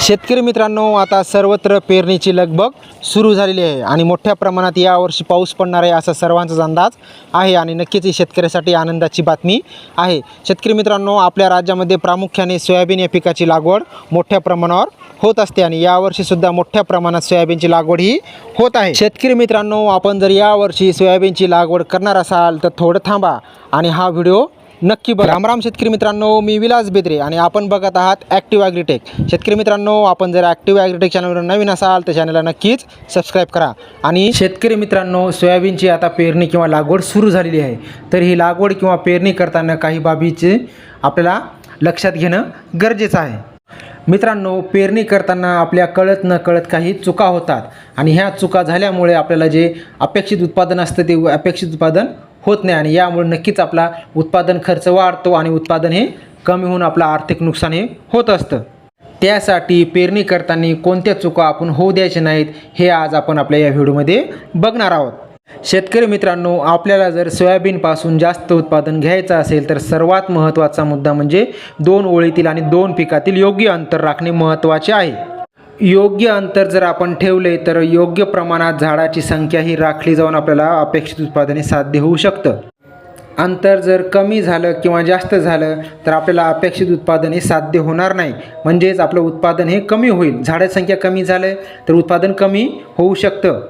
शेतकरी मित्रांनो आता सर्वत्र पेरणीची लगबग सुरू झालेली आहे आणि मोठ्या प्रमाणात यावर्षी पाऊस पडणार आहे असा सर्वांचाच अंदाज आहे आणि नक्कीच ही शेतकऱ्यासाठी आनंदाची बातमी आहे. शेतकरी मित्रांनो आपल्या राज्यामध्ये प्रामुख्याने सोयाबीन या पिकाची लागवड मोठ्या प्रमाणावर होत असते आणि यावर्षीसुद्धा मोठ्या प्रमाणात सोयाबीनची लागवड ही होत आहे. शेतकरी मित्रांनो आपण जर यावर्षी सोयाबीनची लागवड करणार असाल तर थोडं थांबा आणि हा व्हिडिओ नक्की बघा. रामराम शेतकरी मित्रांनो मी विलास बेद्रे आणि आपण बघत आहात ॲक्टिव्ह ॲग्रीटेक शेतकरी मित्रांनो आपण जर ॲक्टिव्ह ॲग्रीटेक चॅनलवर नवीन असाल तर चॅनलला नक्कीच सबस्क्राईब करा. आणि शेतकरी मित्रांनो सोयाबीनची आता पेरणी किंवा लागवड सुरू झालेली आहे तर ही लागवड किंवा पेरणी करताना काही बाबीचे आपल्याला लक्षात घेणं गरजेचं आहे. मित्रांनो पेरणी करताना आपल्या कळत न कळत काही चुका होतात आणि ह्या चुका झाल्यामुळे आपल्याला जे अपेक्षित उत्पादन असतं ते अपेक्षित उत्पादन होत नाही आणि यामुळे नक्कीच आपला उत्पादन खर्च वाढतो आणि उत्पादन हे कमी होऊन आपलं आर्थिक नुकसान हे होत असतं. त्यासाठी पेरणी करताना कोणत्या चुका आपण होऊ द्यायच्या नाहीत हे आज आपण आपल्या या व्हिडिओमध्ये बघणार आहोत. शेतकरी मित्रांनो आपल्याला जर सोयाबीनपासून जास्त उत्पादन घ्यायचं असेल तर सर्वात महत्त्वाचा मुद्दा म्हणजे दोन ओळीतील आणि दोन पिकातील योग्य अंतर राखणे महत्त्वाचे आहे. योग्य अंतर जर आपण ठेवले तर योग्य प्रमाणात झाडाची संख्या ही राखली जाऊन आपल्याला अपेक्षित उत्पादने साध्य होऊ शकतं. अंतर जर कमी झालं किंवा जास्त झालं तर आपल्याला अपेक्षित उत्पादन हे साध्य होणार नाही. म्हणजेच आपलं उत्पादन हे कमी होईल. झाडाची संख्या कमी झालं तर उत्पादन कमी होऊ शकतं.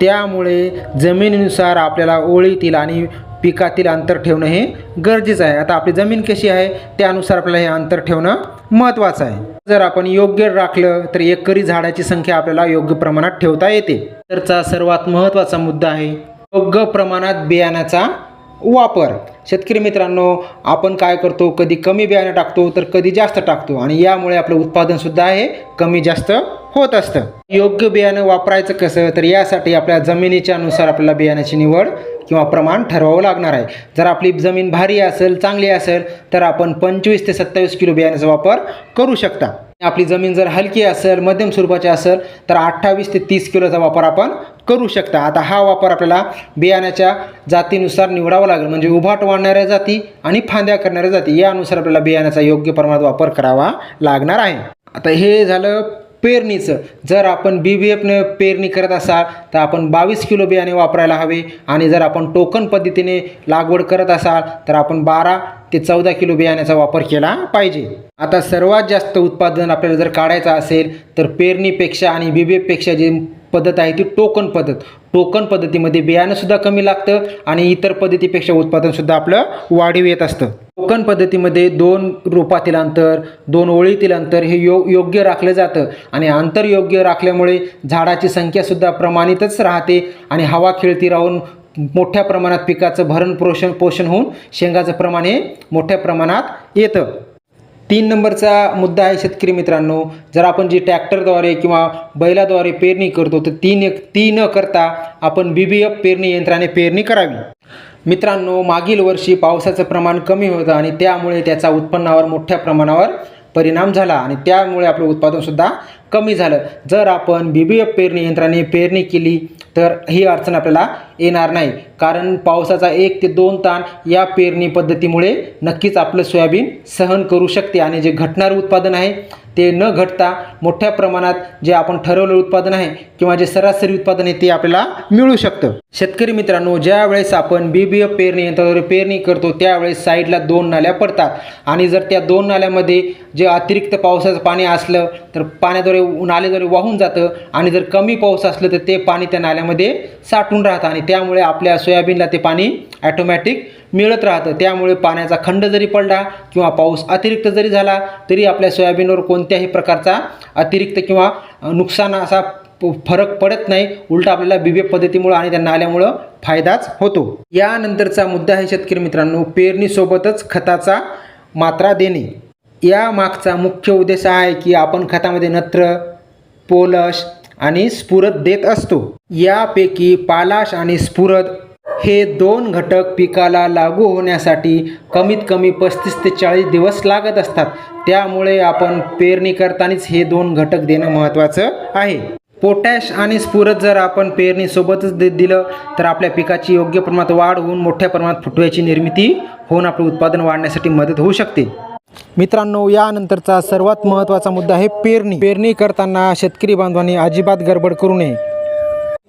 त्यामुळे जमिनीनुसार आपल्याला ओळीतील आणि पिकातील अंतर ठेवणं हे गरजेचं आहे. आता आपली जमीन कशी आहे त्यानुसार आपल्याला हे अंतर ठेवणं महत्त्वाचं आहे. जर आपण योग्य राखलं तर एकरी झाडाची संख्या आपल्याला योग्य प्रमाणात ठेवता येते. तरचा सर्वात महत्त्वाचा मुद्दा आहे योग्य प्रमाणात बियाण्याचा वापर. शेतकरी मित्रांनो आपण काय करतो कधी कमी बियाणं टाकतो तर कधी जास्त टाकतो. आणि यामुळे आपलं उत्पादनसुद्धा आहे कमी जास्त होत असतं. योग्य बियाणं वापरायचं कसं? तर यासाठी आपल्या जमिनीच्या नुसार आपल्याला बियाण्याची निवड किंवा प्रमाण ठरवावं लागणार आहे. जर आपली जमीन भारी असेल चांगली असेल तर आपण पंचवीस ते सत्तावीस किलो बियाण्याचा वापर करू शकता. आपली जमीन जर हलकी असेल मध्यम स्वरूपाची असेल तर अठ्ठावीस ते तीस किलोचा वापर आपण करू शकता. आता हा वापर आपल्याला बियाण्याच्या जातीनुसार निवडावा लागेल. म्हणजे उभाट वाढणाऱ्या जाती आणि फांद्या करणाऱ्या जाती. यानुसार आपल्याला बियाण्याचा योग्य प्रमाणात वापर करावा लागणार आहे. आता हे झालं पेरणीचं. जर आपण बी बी एफने पेरणी करत असाल तर आपण बावीस किलो बियाणे वापरायला हवे. आणि जर आपण टोकन पद्धतीने लागवड करत असाल तर आपण बारा ते चौदा किलो बियाण्याचा वापर केला पाहिजे. आता सर्वात जास्त उत्पादन आपल्याला जर काढायचं असेल तर पेरणीपेक्षा आणि बी बी एफपेक्षा जी पद्धत आहे ती टोकन पद्धत. टोकन पद्धतीमध्ये बियाणंसुद्धा कमी लागतं आणि इतर पद्धतीपेक्षा उत्पादनसुद्धा आपलं वाढीव येत असतं. कोकण पद्धतीमध्ये दोन रोपातील अंतर दोन ओळीतील अंतर हे यो योग्य राखलं जातं. आणि अंतर योग्य राखल्यामुळे झाडाची संख्यासुद्धा प्रमाणितच राहते आणि हवा खेळती राहून मोठ्या प्रमाणात पिकाचं भरण पोषण पोषण होऊन शेंगाचं प्रमाण हे मोठ्या प्रमाणात येतं. तीन नंबरचा मुद्दा आहे शेतकरी मित्रांनो जर आपण जी ट्रॅक्टरद्वारे किंवा बैलाद्वारे पेरणी करतो तर तीन ती न करता आपण बी बी एफ पेरणी यंत्राने पेरणी करावी. मित्रांनो मागील वर्षी पावसाचं प्रमाण कमी होतं आणि त्यामुळे त्याचा उत्पन्नावर मोठ्या प्रमाणावर परिणाम झाला आणि त्यामुळे आपलं उत्पादनसुद्धा कमी झालं. जर आपण बी बी एफ पेरणी यंत्राने पेरणी केली तर ही अडचण आपल्याला येणार नाही. कारण पावसाचा एक ते दोन ताण या पेरणी पद्धतीमुळे नक्कीच आपलं सोयाबीन सहन करू शकते आणि जे घटणारं उत्पादन आहे ते न घटता मोठ्या प्रमाणात जे आपण ठरवलेलं उत्पादन आहे किंवा जे सरासरी उत्पादन आहे ते आपल्याला मिळू शकतं. शेतकरी मित्रांनो ज्या वेळेस आपण बी बी एफ पेरणी यंत्राद्वारे पेरणी करतो त्यावेळेस साईडला दोन नाल्या पडतात. आणि जर त्या दोन नाल्यामध्ये जे अतिरिक्त पावसाचं पाणी असलं तर पाण्याद्वारे नाल्याद्वारे वाहून जातं. आणि जर कमी पाऊस असलं तर ते पाणी त्या नाल्यामध्ये साठून राहतं. आणि त्यामुळे आपल्या सोयाबीनला ते पाणी ॲटोमॅटिक मिळत राहतं. त्यामुळे पाण्याचा खंड जरी पडला किंवा पाऊस अतिरिक्त जरी झाला तरी आपल्या सोयाबीनवर कोणत्याही प्रकारचा अतिरिक्त किंवा नुकसान असा फरक पडत नाही. उलट आपल्याला बिबेक पद्धतीमुळं आणि त्या नाल्यामुळं फायदाच होतो. यानंतरचा मुद्दा आहे शेतकरी मित्रांनो पेरणीसोबतच खताचा मात्रा देणे. या मागचा मुख्य उद्देश आहे की आपण खतामध्ये नत्र पोलश आणि स्फुरद देत असतो. यापैकी पालाश आणि स्फुरद हे दोन घटक पिकाला लागू होण्यासाठी कमीत कमी पस्तीस ते चाळीस दिवस लागत असतात. त्यामुळे आपण पेरणी करतानाच हे दोन घटक देणं महत्त्वाचं आहे. पोटॅश आणि स्फुरद जर आपण पेरणीसोबतच दे दिलं तर आपल्या पिकाची योग्य प्रमाणात वाढ होऊन मोठ्या प्रमाणात फुटव्याची निर्मिती होऊन आपलं उत्पादन वाढण्यासाठी मदत होऊ शकते. मित्रांनो यानंतरचा सर्वात महत्त्वाचा मुद्दा आहे पेरणी. पेरणी करताना शेतकरी बांधवांनी अजिबात गडबड करू नये.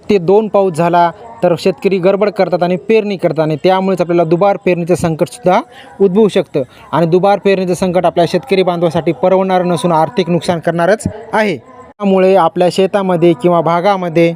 ते दोन पाऊस झाला तर शेतकरी गडबड करतात आणि पेरणी करतात आणि त्यामुळेच आपल्याला दुबार पेरणीचं संकटसुद्धा उद्भवू शकतं. आणि दुबार पेरणीचं संकट आपल्या शेतकरी बांधवासाठी परवडणारं नसून आर्थिक नुकसान करणारच आहे. त्यामुळे आपल्या शेतामध्ये किंवा भागामध्ये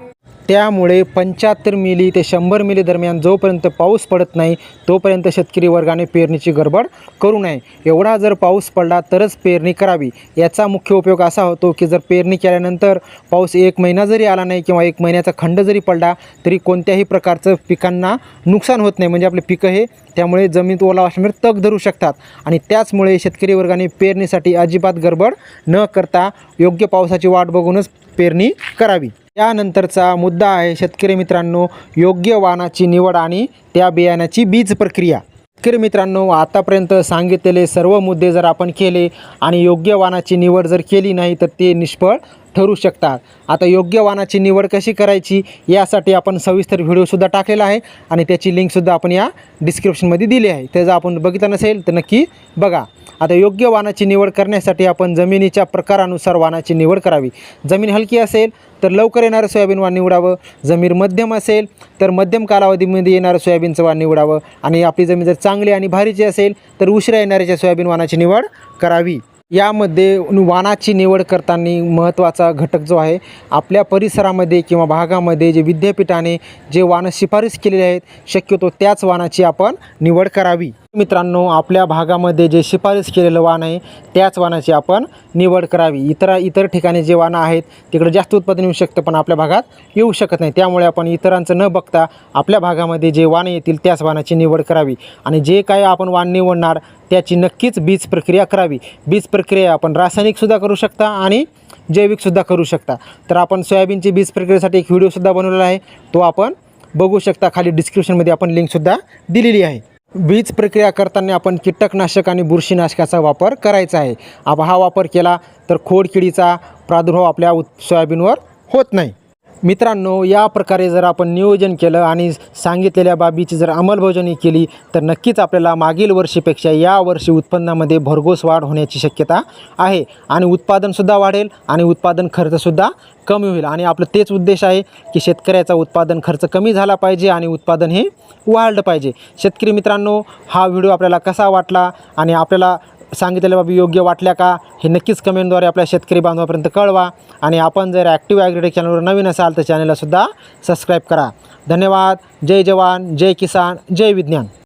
त्यामुळे पंच्याहत्तर मिली ते शंभर मिली दरम्यान जोपर्यंत पाऊस पडत नाही तोपर्यंत शेतकरी वर्गाने पेरणीची गडबड करू नये. एवढा जर पाऊस पडला तरच पेरणी करावी. याचा मुख्य उपयोग असा होतो की जर पेरणी केल्यानंतर पाऊस एक महिना जरी आला नाही किंवा एक महिन्याचा खंड जरी पडला तरी कोणत्याही प्रकारचं पिकांना नुकसान होत नाही. म्हणजे आपले पिकं हे त्यामुळे जमीन ओलावा असल्यामुळे तग धरू शकतात. आणि त्याचमुळे शेतकरी वर्गाने पेरणीसाठी अजिबात गडबड न करता योग्य पावसाची वाट बघूनच पेरणी करावी. यानंतरचा मुद्दा आहे शेतकरी मित्रांनो योग्य वाहनाची निवड आणि त्या बियाण्याची बीज प्रक्रिया. शेतकरी मित्रांनो आतापर्यंत सांगितलेले सर्व मुद्दे जर आपण केले आणि योग्य वाहनाची निवड जर केली नाही तर ते निष्फळ ठरू शकतात. आता योग्य वाहनाची निवड कशी करायची यासाठी आपण सविस्तर व्हिडिओसुद्धा टाकलेला आहे आणि त्याची लिंकसुद्धा आपण या डिस्क्रिप्शनमध्ये दिली आहे. त्याचा आपण बघितलं नसेल तर नक्की बघा. आता योग्य वाणाची निवड करण्यासाठी आपण जमिनीच्या प्रकारानुसार वाणाची निवड करावी. जमीन हलकी असेल तर लवकर येणारं सोयाबीन वाण निवडावं. जमीन मध्यम असेल तर मध्यम कालावधीमध्ये येणारं सोयाबीनचं वाण निवडावं. आणि आपली जमीन जर चांगली आणि भारीची असेल तर उशिरा येणाऱ्याच्या सोयाबीन वाणाची निवड करावी. यामध्ये वाणाची निवड करताना महत्त्वाचा घटक जो आहे आपल्या परिसरामध्ये किंवा भागामध्ये जे विद्यापीठाने जे वाणं शिफारस केलेले आहेत शक्यतो त्याच वाणाची आपण निवड करावी. मित्रांनो आपल्या भागामध्ये जे शिफारस केलेलं वाण आहे त्याच वाणाची आपण निवड करावी. इतर इतर ठिकाणी जे वाणं आहेत तिकडे जास्त उत्पादन येऊ शकतं पण आपल्या भागात येऊ शकत नाही. त्यामुळे आपण इतरांचं न बघता आपल्या भागामध्ये जे वाणं येतील त्याच वाणाची निवड करावी. आणि जे काय आपण वाण निवडणार त्याची नक्कीच बीज प्रक्रिया करावी. बीज प्रक्रिया आपण रासायनिकसुद्धा करू शकता आणि जैविकसुद्धा करू शकता. तर आपण सोयाबीनची बीज प्रक्रियेसाठी एक व्हिडिओसुद्धा बनवलेला आहे. तो आपण बघू शकता. खाली डिस्क्रिप्शनमध्ये आपण लिंकसुद्धा दिलेली आहे. बीज प्रक्रिया करताना आपण कीटकनाशक आणि बुरशीनाशकाचा वापर करायचा आहे. आप हा वापर केला तर खोडकिडीचा प्रादुर्भाव आपल्या उत सोयाबीनवर होत नाही. मित्रांनो या प्रकारे जर आपण नियोजन केलं आणि सांगितलेल्या बाबीची जर अंमलबजावणी केली तर नक्कीच आपल्याला मागील वर्षीपेक्षा या वर्षी उत्पन्नामध्ये भरघोस वाढ होण्याची शक्यता आहे. आणि उत्पादनसुद्धा वाढेल आणि उत्पादन खर्चसुद्धा कमी होईल. आणि आपलं तेच उद्देश आहे की शेतकऱ्याचा उत्पादन खर्च कमी झाला पाहिजे आणि उत्पादन हे वाढलं पाहिजे. शेतकरी मित्रांनो हा व्हिडिओ आपल्याला कसा वाटला आणि आपल्याला सांगितलेल्या बाबी योग्य वाटल्या का हे नक्कीच कमेंटद्वारे आपल्या शेतकरी बांधवापर्यंत कळवा. आणि आपण जर ॲक्टिव्ह ॲग्रिटेक चॅनलवर नवीन असाल तर चॅनललासुद्धा सबस्क्राईब करा. धन्यवाद. जय जवान जय किसान जय विज्ञान.